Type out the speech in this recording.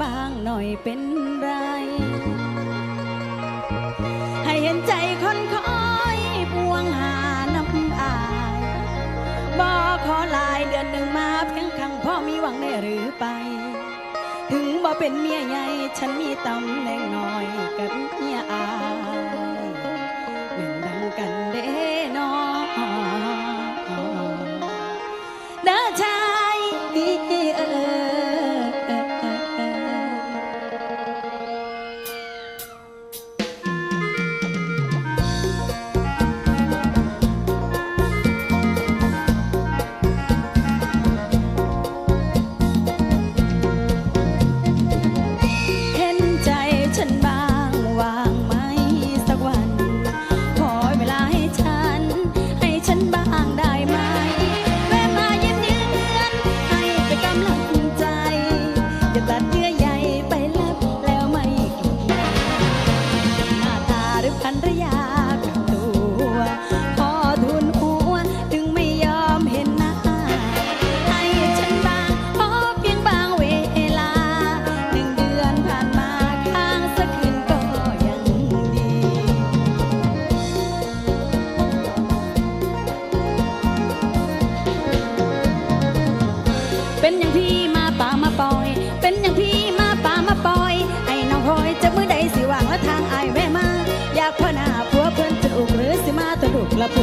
บ้างหน่อยเป็นไร ให้เห็นใจคนคอยพวงหาน้ำอายบอขอลายเดือนหนึ่งมาเพียงครั้งพ่อมีหวังได้หรือไป ถึงบ่เป็นเมียใหญ่ฉันมีตำแหน่งน้อยกับเมียอายหนึ่งดังกันเด้นอเด้อชา ทางไอ้ายแว่มา อยากพ่อหน้าผัวเพื่อนจะอุกหรือสิมาตะลุกละผู